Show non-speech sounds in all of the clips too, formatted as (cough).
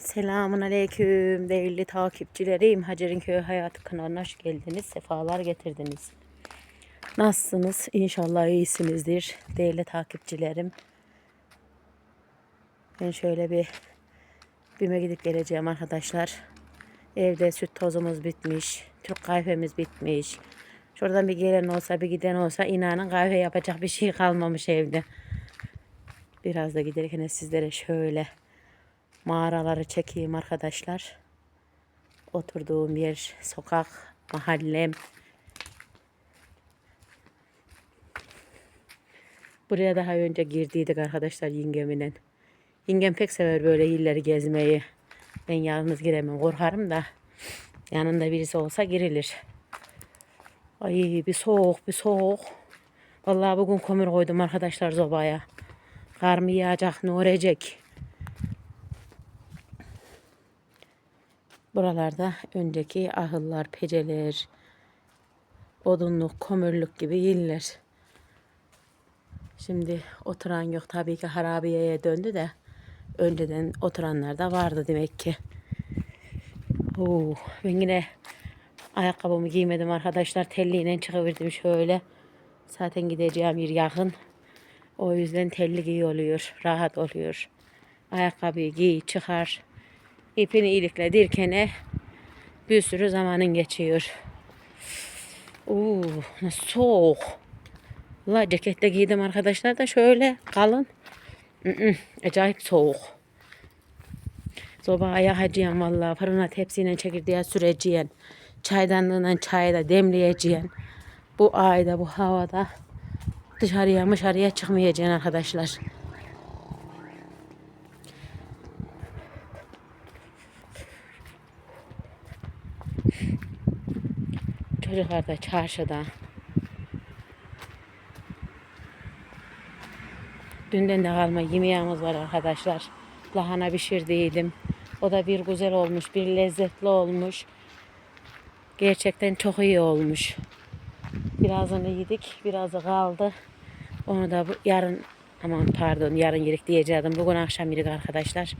Selamun Aleyküm değerli takipçilerim. Hacer'in Köyü Hayatı kanalına hoş geldiniz. Sefalar getirdiniz. Nasılsınız? İnşallah iyisinizdir değerli takipçilerim. Ben şöyle bir BİM'e gidip geleceğim arkadaşlar. Evde süt tozumuz bitmiş. Türk kahvemiz bitmiş. Şuradan bir gelen olsa bir giden olsa inanın kahve yapacak bir şey kalmamış evde. Biraz da giderken sizlere şöyle mağaraları çekeyim arkadaşlar. Oturduğum yer, sokak, mahallem. Buraya daha önce girdiydik arkadaşlar yengeminin. Yengem pek sever böyle illeri gezmeyi. Ben yalnız giremem, korkarım da. Yanında birisi olsa girilir. Ay bir soğuk, bir soğuk. Vallahi bugün kömür koydum arkadaşlar sobaya. Kar mı yağacak, ne olacak? Buralarda önceki ahıllar, peceler, odunluk, kömürlük gibi yerler. Şimdi oturan yok tabii ki harabiyeye döndü de önceden oturanlar da vardı demek ki. Oo, ben yine ayakkabımı giymedim arkadaşlar. Telliyle çıkıverdim şöyle. Zaten gideceğim yer yakın. O yüzden telli giy oluyor. Rahat oluyor. Ayakkabıyı giy çıkar. İpini ilikle dirkene bir sürü zamanın geçiyor. Oo, nasıl soğuk. La ceket de giydim arkadaşlar da şöyle kalın. Mm-mm, acayip soğuk. Sobaya hacıyan vallahi fırına tepsiyle çekirdeğe süreceğin. Çaydanlığından çayı da demleyeceğin. Bu ayda bu havada dışarıya dışarıya çıkmayacaksın arkadaşlar. Çocuklar da çarşıda. Dünden de kalma yemeğimiz var arkadaşlar. Lahana pişirdiydim. O da bir güzel olmuş, bir lezzetli olmuş. Gerçekten çok iyi olmuş. Birazını yedik, birazı kaldı. Onu da bu, yarın, aman pardon yarın yedik diyeceğim. Bugün akşam yedik arkadaşlar.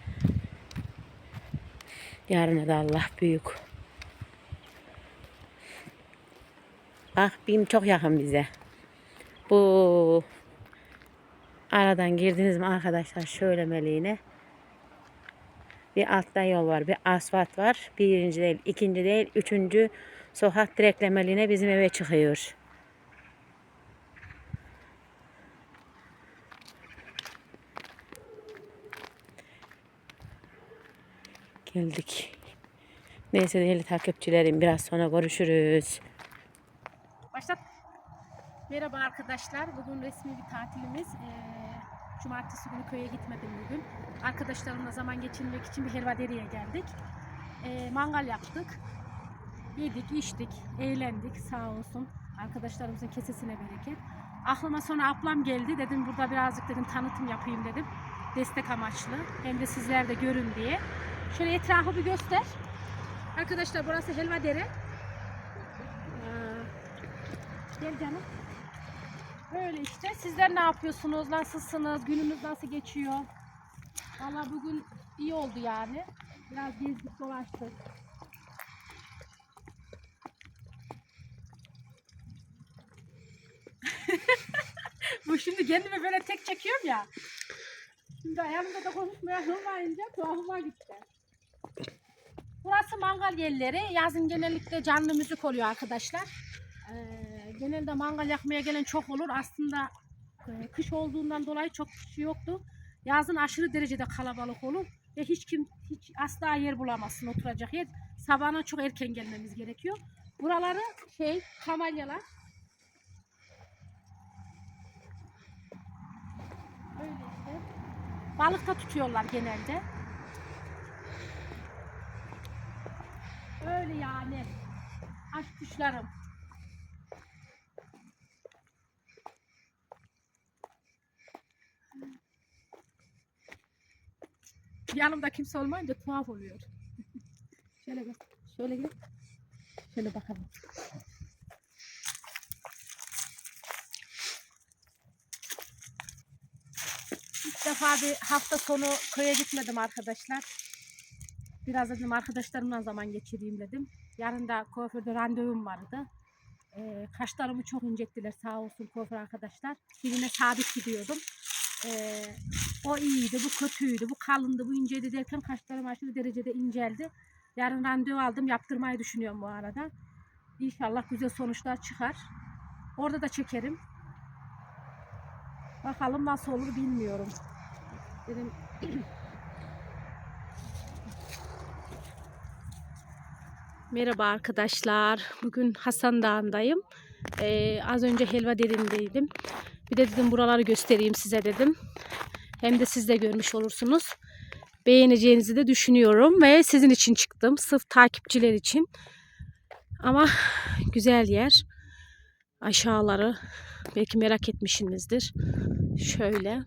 Yarına da Allah büyük. Bak BİM çok yakın bize. Bu aradan girdiniz mi arkadaşlar şöyle meleğine. Bir altta yol var, bir asfalt var. Birinci değil, ikinci değil, üçüncü sokak direklemeliğine bizim eve çıkıyor. Geldik. Neyse değerli takipçilerim biraz sonra görüşürüz. Başlat. Merhaba arkadaşlar. Bugün resmi bir tatilimiz. Ee, cumartesi günü köye gitmedim bugün. Arkadaşlarımla zaman geçirmek için bir helvaderiye geldik. Ee, mangal yaptık. Yedik, içtik, eğlendik sağ olsun. Arkadaşlarımızın kesesine bereket. Aklıma sonra ablam geldi. Dedim burada birazcık dedim tanıtım yapayım dedim. Destek amaçlı. Hem de sizler de görün diye. Şöyle etrafı bir göster. Arkadaşlar burası Helvadere. Ee, Gel canım. Böyle işte. Sizler ne yapıyorsunuz? Nasılsınız? Gününüz nasıl geçiyor? Valla bugün iyi oldu yani. Biraz gezdik dolaştık. (laughs) Bu şimdi kendimi böyle tek çekiyorum ya. Şimdi ayağımda da konuşmaya olmayınca tuhafıma gitti. Burası mangal yerleri. Yazın genellikle canlı müzik oluyor arkadaşlar. Ee, genelde mangal yakmaya gelen çok olur. Aslında e, kış olduğundan dolayı çok kişi yoktu. Yazın aşırı derecede kalabalık olur ve hiç kim hiç asla yer bulamazsın oturacak yer. Sabahına çok erken gelmemiz gerekiyor. Buraları şey kamalyalar. Böyle işte. Balık da tutuyorlar genelde. Öyle yani. Aşk kuşlarım. Yanımda kimse olmayınca tuhaf oluyor. (laughs) şöyle bak. Şöyle gel. Şöyle bakalım. İlk defa bir hafta sonu köye gitmedim arkadaşlar. Biraz dedim arkadaşlarımla zaman geçireyim dedim. Yarın da kuaförde randevum vardı. Ee, kaşlarımı çok incettiler sağ olsun kuaför arkadaşlar. Birine sabit gidiyordum. Ee, o iyiydi, bu kötüydü, bu kalındı, bu inceydi derken kaşlarım aşırı derecede inceldi. Yarın randevu aldım, yaptırmayı düşünüyorum bu arada. İnşallah güzel sonuçlar çıkar. Orada da çekerim. Bakalım nasıl olur bilmiyorum. Dedim (clears throat) Merhaba arkadaşlar. Bugün Hasan Dağı'ndayım. Ee, az önce helva derindeydim. Bir de dedim buraları göstereyim size dedim. Hem de siz de görmüş olursunuz. Beğeneceğinizi de düşünüyorum ve sizin için çıktım. Sırf takipçiler için. Ama güzel yer. Aşağıları belki merak etmişsinizdir. Şöyle.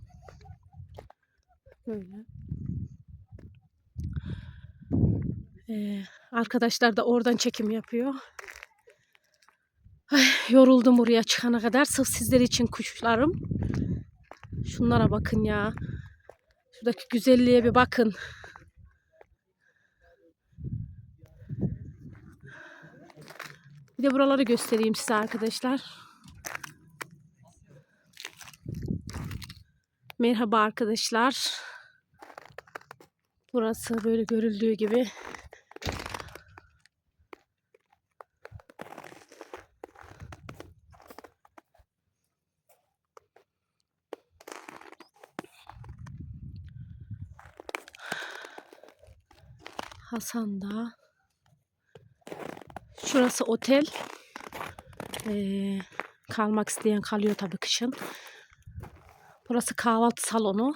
Böyle. Ee, arkadaşlar da oradan çekim yapıyor. Ay, yoruldum buraya çıkana kadar. Sırf sizler için kuşlarım. Şunlara bakın ya. Şuradaki güzelliğe bir bakın. Bir de buraları göstereyim size arkadaşlar. Merhaba arkadaşlar. Burası böyle görüldüğü gibi Hasan Dağı. Şurası otel. Ee, kalmak isteyen kalıyor tabii kışın. Burası kahvaltı salonu.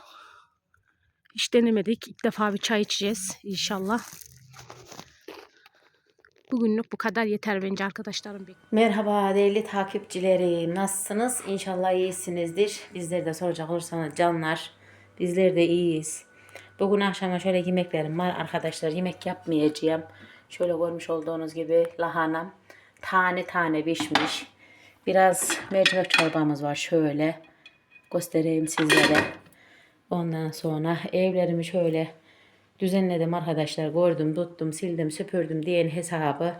Hiç denemedik. İlk defa bir çay içeceğiz inşallah. Bugünlük bu kadar yeter bence arkadaşlarım. Merhaba değerli takipçilerim. Nasılsınız? İnşallah iyisinizdir. Bizleri de soracak olursanız canlar. Bizler de iyiyiz. Bugün akşama şöyle yemeklerim var. Arkadaşlar yemek yapmayacağım. Şöyle görmüş olduğunuz gibi lahanam tane tane pişmiş. Biraz mercimek çorbamız var şöyle. Göstereyim sizlere. Ondan sonra evlerimi şöyle düzenledim arkadaşlar. Gördüm, tuttum, sildim, süpürdüm diyen hesabı.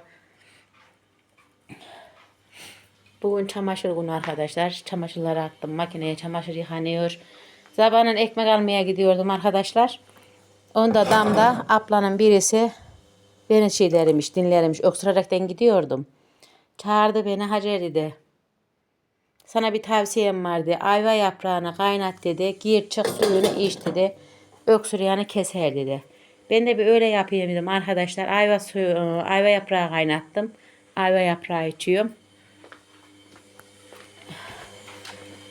Bugün çamaşır günü arkadaşlar. Çamaşırları attım. Makineye çamaşır yıkanıyor. Sabahın ekmek almaya gidiyordum arkadaşlar. Onda damda ablanın birisi beni şeylermiş, dinlermiş. Öksürerekten gidiyordum. Çağırdı beni Hacer dedi. Sana bir tavsiyem var dedi. Ayva yaprağını kaynat dedi. Gir çık suyunu iç dedi. Öksürüğünü keser dedi. Ben de bir öyle yapayım dedim arkadaşlar. Ayva suyu, ayva yaprağı kaynattım. Ayva yaprağı içiyorum.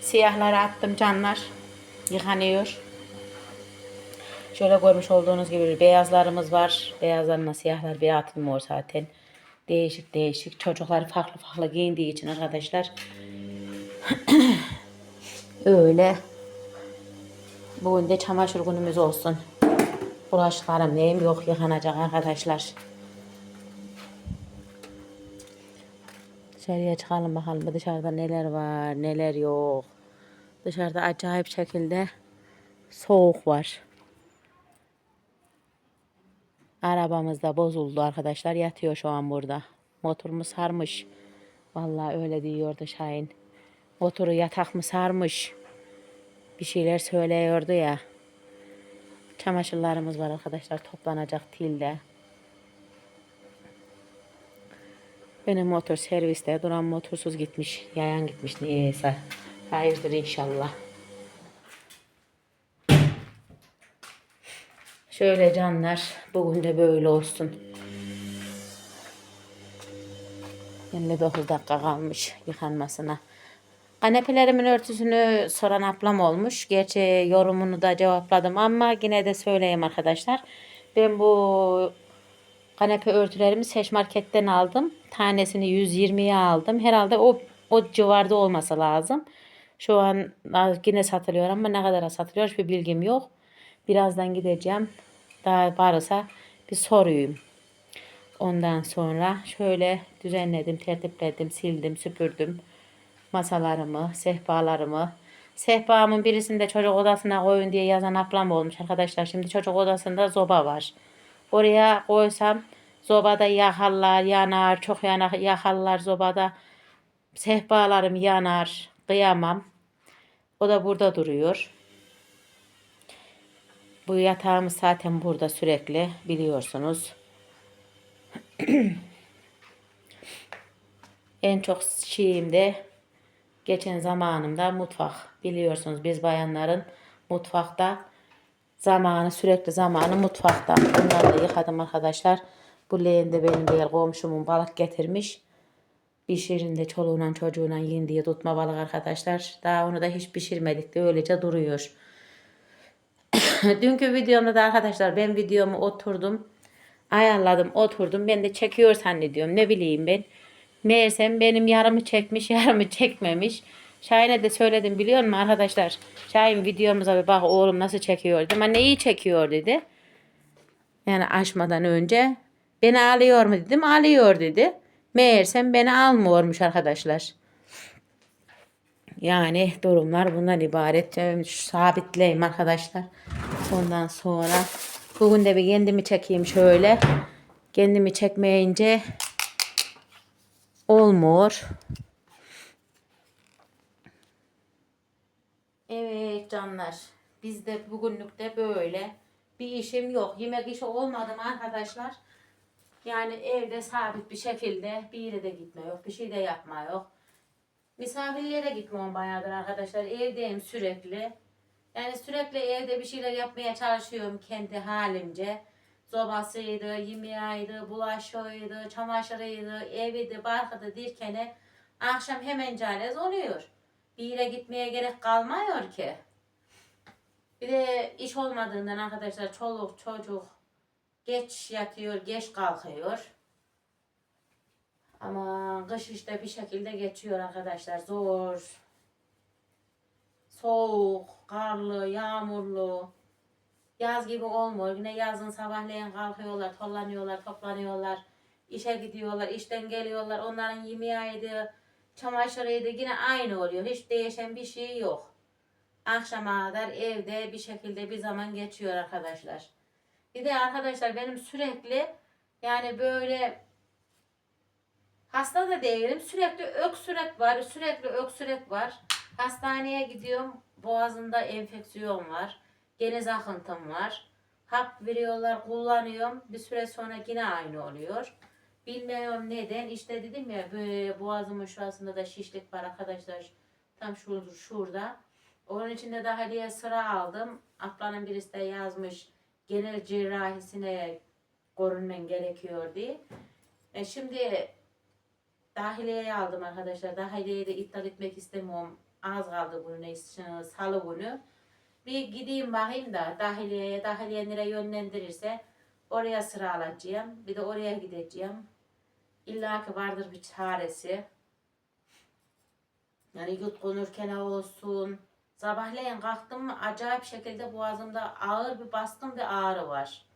Siyahları attım canlar. Yıkanıyor. Şöyle görmüş olduğunuz gibi beyazlarımız var. Beyazlarla siyahlar bir atılmıyor zaten. Değişik değişik. Çocuklar farklı farklı giyindiği için arkadaşlar. (clears throat) Öyle. Bugün de çamaşır günümüz olsun. Bulaşıklarım neyim yok yıkanacak arkadaşlar. Dışarıya çıkalım bakalım dışarıda neler var neler yok. Dışarıda acayip şekilde soğuk var. Arabamız da bozuldu arkadaşlar. Yatıyor şu an burada. Motorumu sarmış. Vallahi öyle diyordu Şahin. Motoru yatak mı sarmış? Bir şeyler söylüyordu ya. Çamaşırlarımız var arkadaşlar. Toplanacak tilde. Benim motor serviste. Duran motorsuz gitmiş. Yayan gitmiş niyeyse. Hayırdır inşallah. Şöyle canlar. Bugün de böyle olsun. 59 dakika kalmış yıkanmasına. Kanepelerimin örtüsünü soran ablam olmuş. Gerçi yorumunu da cevapladım ama yine de söyleyeyim arkadaşlar. Ben bu kanepe örtülerimi Seç Market'ten aldım. Tanesini 120'ye aldım. Herhalde o o civarda olması lazım. Şu an yine satılıyor ama ne kadar satılıyor hiçbir bilgim yok. Birazdan gideceğim. Daha varsa bir soruyum. Ondan sonra şöyle düzenledim, tertipledim, sildim, süpürdüm. Masalarımı, sehpalarımı. Sehpamın birisinde çocuk odasına koyun diye yazan ablam olmuş arkadaşlar. Şimdi çocuk odasında zoba var. Oraya koysam sobada yakarlar, yanar, çok yanar, yakarlar sobada. Sehpalarım yanar, kıyamam. O da burada duruyor. Bu yatağımız zaten burada sürekli biliyorsunuz. (clears throat) en çok şeyim de geçen zamanımda mutfak. Biliyorsunuz biz bayanların mutfakta zamanı sürekli zamanı mutfakta. Bunları da yıkadım arkadaşlar. Bu leğende benim bir komşumun balık getirmiş. Pişirin de çoluğuna çocuğuna yiyin diye tutma balık arkadaşlar. Daha onu da hiç pişirmedik de öylece duruyor. (coughs) Dünkü videomda da arkadaşlar ben videomu oturdum. Ayarladım oturdum. Ben de çekiyor zannediyorum. Ne bileyim ben. Meğersem benim yarımı çekmiş (laughs) yarımı çekmemiş. Şahin'e de söyledim biliyor musun arkadaşlar? Şahin videomuza bir bak oğlum nasıl çekiyor dedim. Anne iyi çekiyor dedi. Yani açmadan önce. Beni alıyor mu dedim. Alıyor dedi. Meğersem beni almıyormuş arkadaşlar. Yani durumlar bundan ibaret. Sabitleyim arkadaşlar. Ondan sonra bugün de bir kendimi çekeyim şöyle. Kendimi çekmeyince olmuyor. Evet canlar. Bizde bugünlük de böyle. Bir işim yok. Yemek işi olmadı mı arkadaşlar? Yani evde sabit bir şekilde bir yere de gitme yok. Bir şey de yapma yok. Misafirlere gitmiyorum bayağıdır arkadaşlar. Evdeyim sürekli. Yani sürekli evde bir şeyler yapmaya çalışıyorum kendi halimce. Sobasıydı, yemeğiydi, bulaşığıydı, çamaşırıydı, eviydi, barkıydı dirkene akşam hemen canez oluyor. Bir yere gitmeye gerek kalmıyor ki. Bir de iş olmadığından arkadaşlar çoluk çocuk geç yatıyor, geç kalkıyor. Ama kış işte bir şekilde geçiyor arkadaşlar. Zor. Soğuk, karlı, yağmurlu. Yaz gibi olmuyor. Yine yazın sabahleyin kalkıyorlar, toplanıyorlar, toplanıyorlar. İşe gidiyorlar, işten geliyorlar. Onların yemeğiydi, çamaşırıydı yine aynı oluyor. Hiç değişen bir şey yok. Akşama kadar evde bir şekilde bir zaman geçiyor arkadaşlar. Bir de arkadaşlar benim sürekli yani böyle hasta da değilim. Sürekli öksürek var. Sürekli öksürek var. Hastaneye gidiyorum. Boğazımda enfeksiyon var. Geniz akıntım var. Hap veriyorlar, kullanıyorum. Bir süre sonra yine aynı oluyor. Bilmiyorum neden. İşte dedim ya böyle boğazımın şurasında da şişlik var arkadaşlar. Tam şurada. şurada. Onun için de dahiliye sıra aldım. Ablanın birisi de yazmış genel cerrahisine görünmen gerekiyor diye. E şimdi dahiliyeye aldım arkadaşlar. Dahiliyeye de iptal etmek istemiyorum. Az kaldı bunun için salı günü. Bir gideyim bakayım da dahiliyeye, dahiliye nereye yönlendirirse oraya sıra alacağım. Bir de oraya gideceğim. İlla ki vardır bir çaresi. Yani yutkunurken olsun. Sabahleyin kalktım mı acayip şekilde boğazımda ağır bir baskın bir ağrı var.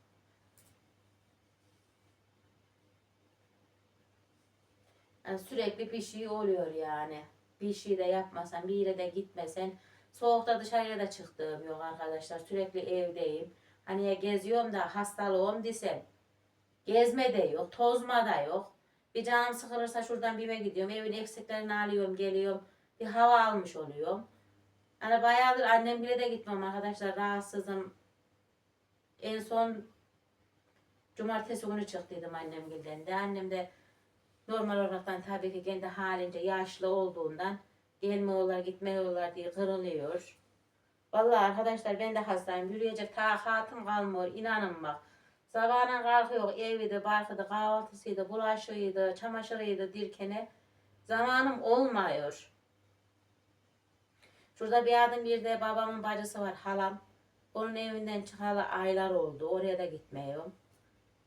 Yani sürekli bir şey oluyor yani. Bir şey de yapmasan, bir yere de gitmesen. Soğukta dışarıya da çıktığım yok arkadaşlar. Sürekli evdeyim. Hani ya geziyorum da hastalığım desem. Gezme de yok, tozma da yok. Bir canım sıkılırsa şuradan bime gidiyorum. Evin eksiklerini alıyorum, geliyorum. Bir hava almış oluyorum. Hani bayağıdır annem bile de gitmem arkadaşlar. Rahatsızım. En son cumartesi günü çıktıydım annem gilden de. Annem de normal olaraktan tabii ki kendi halince yaşlı olduğundan gelmiyorlar gitmiyorlar diye kırılıyor. Vallahi arkadaşlar ben de hastayım. Yürüyecek takatim kalmıyor. İnanın bak. Sabahına kalkıyor eviydi, barkıydı, kahvaltısıydı, bulaşığıydı, çamaşırıydı dirkene. Zamanım olmuyor. Şurada bir adım bir de babamın bacısı var halam. Onun evinden çıkalı aylar oldu. Oraya da gitmiyorum.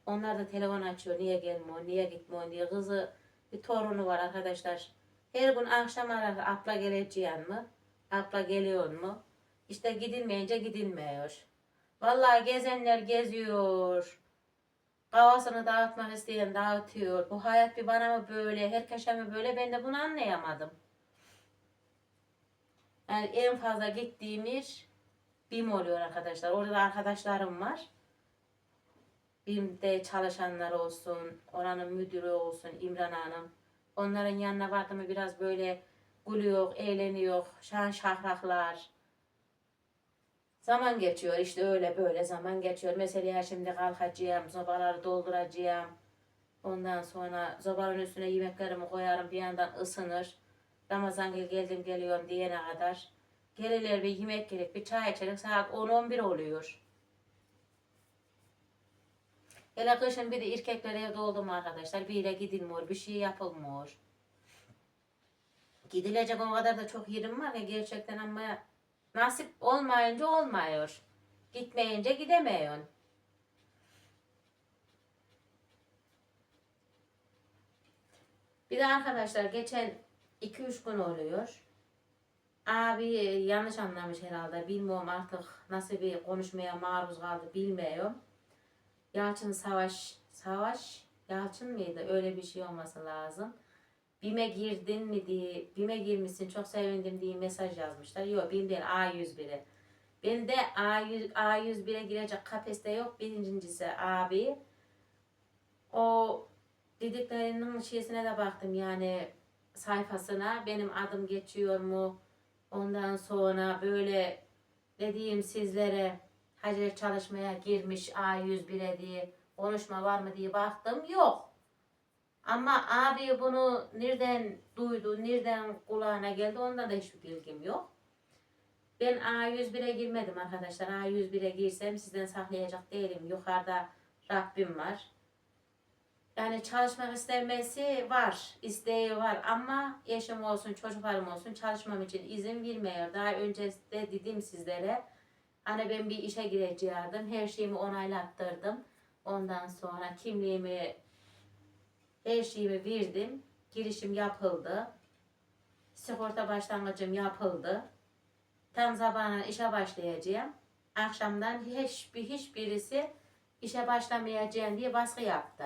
Onlar da telefon açıyor. Niye gelmiyor, niye gitmiyor diye. Kızı bir torunu var arkadaşlar. Her gün akşam arar. Abla geleceğin mi? Abla geliyor mu? İşte gidilmeyince gidilmiyor. Vallahi gezenler geziyor. Kafasını dağıtmak isteyen dağıtıyor. Bu hayat bir bana mı böyle, herkese mi böyle ben de bunu anlayamadım. Yani en fazla gittiğim yer BİM oluyor arkadaşlar. Orada arkadaşlarım var. BİM'de çalışanlar olsun, oranın müdürü olsun İmran Hanım. Onların yanına vardı mı biraz böyle gülüyor, eğleniyor, şan şahraklar. Zaman geçiyor işte öyle böyle zaman geçiyor. Mesela şimdi kalkacağım, sobaları dolduracağım. Ondan sonra sobanın üstüne yemeklerimi koyarım bir yandan ısınır. Ramazan gel geldim geliyorum diyene kadar. Gelirler bir yemek gerek, bir çay içerik saat 10-11 oluyor. Hele kışın bir de erkekler evde oldu mu arkadaşlar bir yere gidilmiyor, bir şey yapılmıyor. Gidilecek o kadar da çok yerim var ya gerçekten ama nasip olmayınca olmuyor. Gitmeyince gidemiyorsun. Bir de arkadaşlar geçen 2-3 gün oluyor. Abi yanlış anlamış herhalde. Bilmiyorum artık nasıl bir konuşmaya maruz kaldı bilmiyorum. Yalçın Savaş, Savaş Yalçın mıydı? Öyle bir şey olması lazım. BİM'e girdin mi diye, BİM'e girmişsin çok sevindim diye mesaj yazmışlar. Yok BİM değil A101'e. Ben de A100, A101'e girecek kapasite yok. Birincisi abi. O dediklerinin şeysine de baktım yani sayfasına. Benim adım geçiyor mu? Ondan sonra böyle dediğim sizlere Hacer çalışmaya girmiş A101'e diye konuşma var mı diye baktım. Yok. Ama abi bunu nereden duydu, nereden kulağına geldi ondan da hiçbir bilgim yok. Ben A101'e girmedim arkadaşlar. A101'e girsem sizden saklayacak değilim. Yukarıda Rabbim var. Yani çalışmak istemesi var, isteği var ama eşim olsun, çocuklarım olsun çalışmam için izin vermiyor. Daha önce de dedim sizlere. Hani ben bir işe gireceğim, her şeyimi onaylattırdım. Ondan sonra kimliğimi, her şeyimi verdim. Girişim yapıldı. Sigorta başlangıcım yapıldı. Tam zamanla işe başlayacağım. Akşamdan hiçbir hiçbirisi işe başlamayacağım diye baskı yaptı.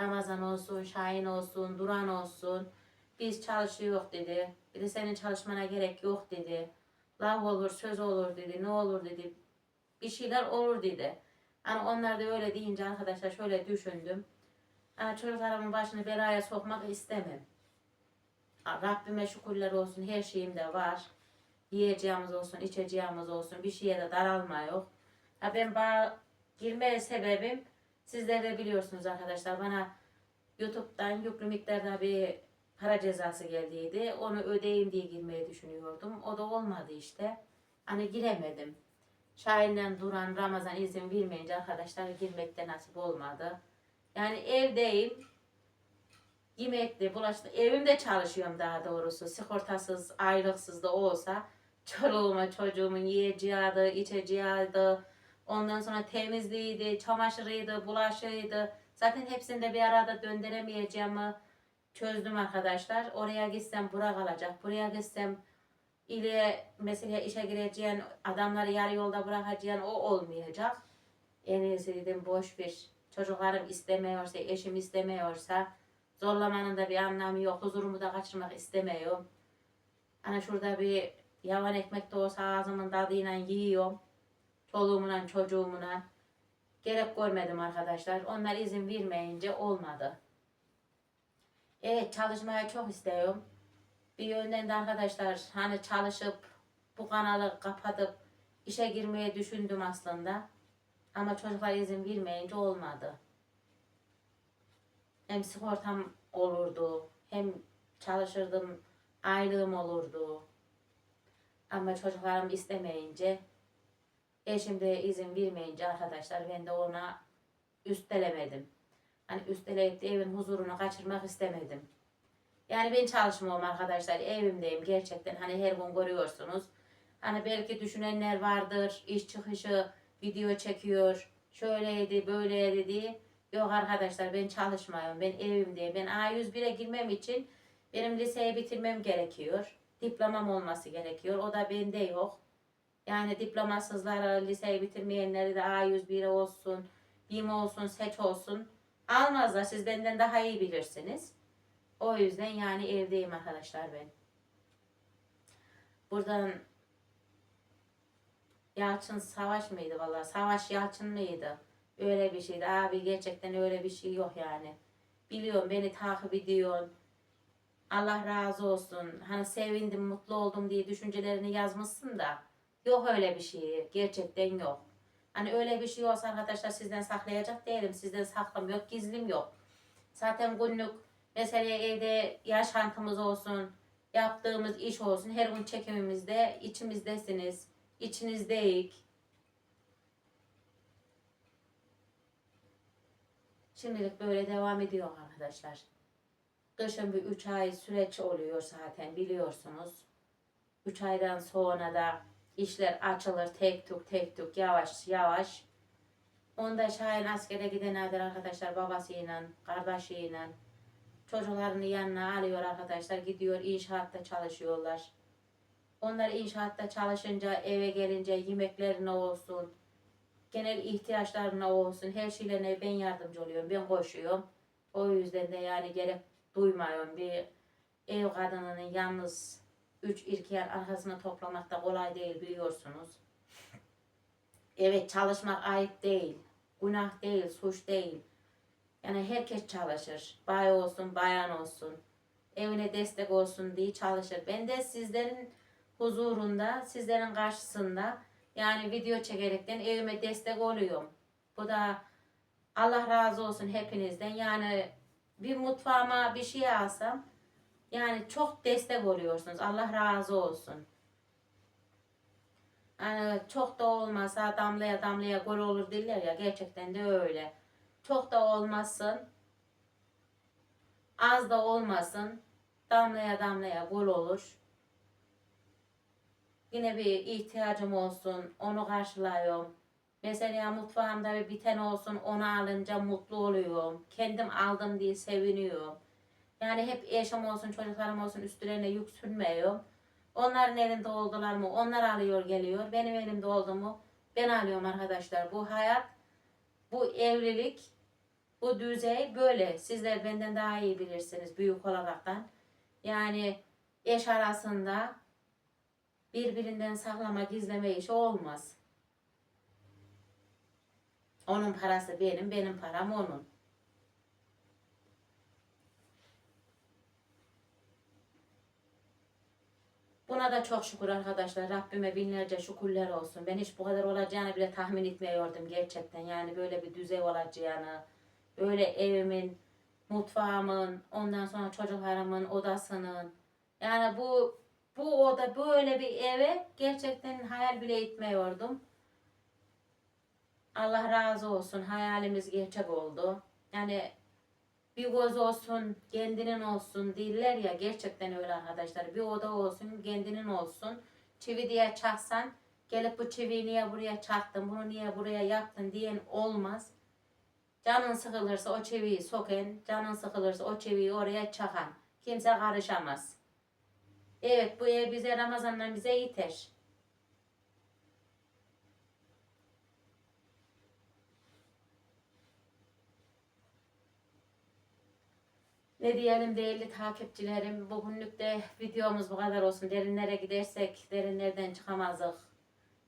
Ramazan olsun, Şahin olsun, Duran olsun. Biz çalışıyor dedi. Bir de senin çalışmana gerek yok dedi. Lav olur, söz olur dedi. Ne olur dedi. Bir şeyler olur dedi. Hani onlar da öyle deyince arkadaşlar şöyle düşündüm. Hani çocuklarımın başını belaya sokmak istemem. Rabbime şükürler olsun her şeyim de var. Yiyeceğimiz olsun, içeceğimiz olsun. Bir şeye de daralma yok. Ha ben bağ girmeye sebebim sizler de biliyorsunuz arkadaşlar bana YouTube'dan yüklü miktarda bir para cezası geldiydi. Onu ödeyeyim diye girmeyi düşünüyordum. O da olmadı işte. Hani giremedim. Şahin'den duran Ramazan izin vermeyince arkadaşlar girmekte nasip olmadı. Yani evdeyim. Yemekli, bulaşıklı. Evimde çalışıyorum daha doğrusu. Sigortasız, aylıksız da olsa çoluğuma, çocuğumun yiyeceğiydi, içeceğiydi. Ondan sonra temizliğiydi, çamaşırıydı, bulaşığıydı. Zaten hepsini de bir arada döndüremeyeceğimi çözdüm arkadaşlar. Oraya gitsem bura kalacak. Buraya gitsem ile mesela işe gireceğin adamları yarı yolda bırakacağın o olmayacak. En iyisi dedim boş ver. Çocuklarım istemiyorsa, eşim istemiyorsa zorlamanın da bir anlamı yok. Huzurumu da kaçırmak istemiyorum. Hani şurada bir yavan ekmek de olsa ağzımın tadıyla yiyorum. Çoluğumla çocuğumla. Gerek görmedim arkadaşlar. Onlar izin vermeyince olmadı. Evet çalışmaya çok istiyorum. Bir yönden de arkadaşlar hani çalışıp bu kanalı kapatıp işe girmeye düşündüm aslında. Ama çocuklar izin vermeyince olmadı. Hem sigortam olurdu, hem çalışırdım, aylığım olurdu. Ama çocuklarım istemeyince, eşim de izin vermeyince arkadaşlar ben de ona üstelemedim. Hani üsteleyip de evin huzurunu kaçırmak istemedim. Yani ben çalışmıyorum arkadaşlar. Evimdeyim gerçekten. Hani her gün görüyorsunuz. Hani belki düşünenler vardır. iş çıkışı video çekiyor. Şöyleydi böyleydi diye. Yok arkadaşlar ben çalışmıyorum. Ben evimdeyim. Ben A101'e girmem için benim liseyi bitirmem gerekiyor. Diplomam olması gerekiyor. O da bende yok. Yani diplomasızları, liseyi bitirmeyenleri de A101'e olsun, BİM olsun, SEÇ olsun almazlar. Siz benden daha iyi bilirsiniz. O yüzden yani evdeyim arkadaşlar ben. Buradan Yalçın Savaş mıydı valla? Savaş Yalçın mıydı? Öyle bir şeydi. Abi gerçekten öyle bir şey yok yani. Biliyorum beni takip ediyorsun. Allah razı olsun. Hani sevindim, mutlu oldum diye düşüncelerini yazmışsın da. Yok öyle bir şey. Gerçekten yok. Hani öyle bir şey olsa arkadaşlar sizden saklayacak değilim. Sizden saklım yok, gizlim yok. Zaten günlük mesela evde yaşantımız olsun, yaptığımız iş olsun. Her gün çekimimizde içimizdesiniz. içinizdeyik. Şimdilik böyle devam ediyor arkadaşlar. Kışın bir 3 ay süreç oluyor zaten biliyorsunuz. 3 aydan sonra da işler açılır tek tük tek tük yavaş yavaş. Onda Şahin askere gidenlerdir arkadaşlar babasıyla, kardeşiyle. Çocuklarını yanına alıyor arkadaşlar. Gidiyor inşaatta çalışıyorlar. Onlar inşaatta çalışınca eve gelince yemeklerine olsun, genel ihtiyaçlarına olsun her şeylerine ben yardımcı oluyorum. Ben koşuyorum. O yüzden de yani gerek duymuyorum. Bir ev kadınının yalnız üç erkeğin arkasını toplamak da kolay değil biliyorsunuz. Evet çalışmak ayıp değil. Günah değil, suç değil. Yani herkes çalışır. Bay olsun, bayan olsun. Evine destek olsun diye çalışır. Ben de sizlerin huzurunda, sizlerin karşısında yani video çekerekten evime destek oluyorum. Bu da Allah razı olsun hepinizden. Yani bir mutfağıma bir şey alsam yani çok destek oluyorsunuz. Allah razı olsun. Yani çok da olmasa damlaya damlaya gol olur derler ya gerçekten de öyle. Çok da olmasın. Az da olmasın. Damlaya damlaya gol olur. Yine bir ihtiyacım olsun. Onu karşılıyorum. Mesela mutfağımda bir biten olsun. Onu alınca mutlu oluyorum. Kendim aldım diye seviniyorum. Yani hep eşim olsun, çocuklarım olsun üstlerine yük sürmüyorum. Onların elinde oldular mı onlar alıyor geliyor. Benim elimde oldu mu ben alıyorum arkadaşlar. Bu hayat, bu evlilik, bu düzey böyle. Sizler benden daha iyi bilirsiniz büyük olaraktan. Yani eş arasında birbirinden saklama gizleme işi olmaz. Onun parası benim, benim param onun. Buna da çok şükür arkadaşlar. Rabbime binlerce şükürler olsun. Ben hiç bu kadar olacağını bile tahmin etmiyordum gerçekten. Yani böyle bir düzey olacağını, böyle evimin, mutfağımın, ondan sonra çocuklarımın odasının. Yani bu bu oda böyle bir eve gerçekten hayal bile etmiyordum. Allah razı olsun. Hayalimiz gerçek oldu. Yani bir göz olsun, kendinin olsun diller ya gerçekten öyle arkadaşlar. Bir oda olsun, kendinin olsun. Çivi diye çaksan gelip bu çiviyi niye buraya çaktın, bunu niye buraya yaptın diyen olmaz. Canın sıkılırsa o çiviyi sokan, canın sıkılırsa o çiviyi oraya çakan. Kimse karışamaz. Evet bu ev bize Ramazan'dan bize yeter. Ne diyelim değerli takipçilerim. Bugünlük de videomuz bu kadar olsun. Derinlere gidersek derinlerden çıkamazdık.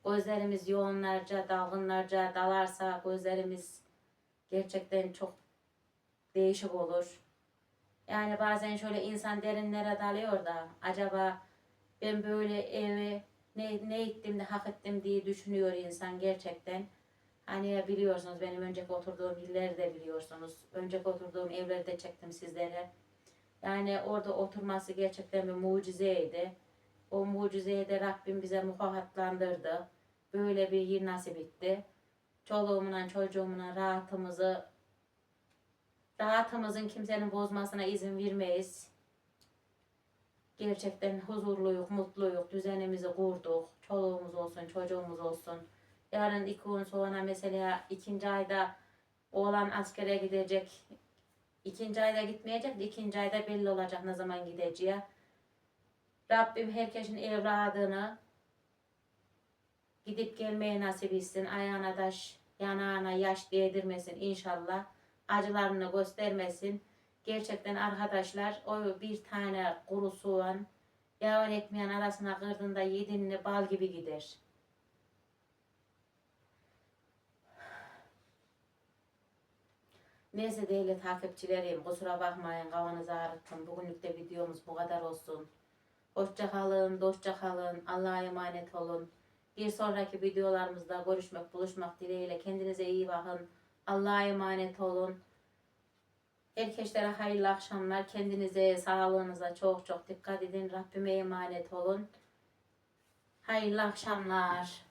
Gözlerimiz yoğunlarca, dalgınlarca dalarsa gözlerimiz gerçekten çok değişik olur. Yani bazen şöyle insan derinlere dalıyor da acaba ben böyle evi ne, ne ettim de hak ettim diye düşünüyor insan gerçekten. Hani biliyorsunuz benim önceki oturduğum illeri de biliyorsunuz. Önceki oturduğum evleri de çektim sizlere. Yani orada oturması gerçekten bir mucizeydi. O mucizeyi de Rabbim bize mukafatlandırdı. Böyle bir yer nasip etti. Çoluğumla çocuğumla rahatımızı rahatımızın kimsenin bozmasına izin vermeyiz. Gerçekten huzurluyuk, mutluyuk, düzenimizi kurduk. Çoluğumuz olsun, çocuğumuz olsun. Yarın iki gün sonra mesela ikinci ayda oğlan askere gidecek. İkinci ayda gitmeyecek de ikinci ayda belli olacak ne zaman gideceği. Rabbim herkesin evladını gidip gelmeye nasip etsin. Ayağına taş, yanağına yaş değdirmesin inşallah. Acılarını göstermesin. Gerçekten arkadaşlar o bir tane kuru soğan yağın ekmeğin arasına kırdığında yedinli bal gibi gider. Neyse değerli takipçilerim kusura bakmayın kafanızı ağrıttım. Bugünlük de videomuz bu kadar olsun. Hoşça kalın, Allah'a emanet olun. Bir sonraki videolarımızda görüşmek, buluşmak dileğiyle kendinize iyi bakın. Allah'a emanet olun. Herkeslere hayırlı akşamlar. Kendinize, sağlığınıza çok çok dikkat edin. Rabbime emanet olun. Hayırlı akşamlar.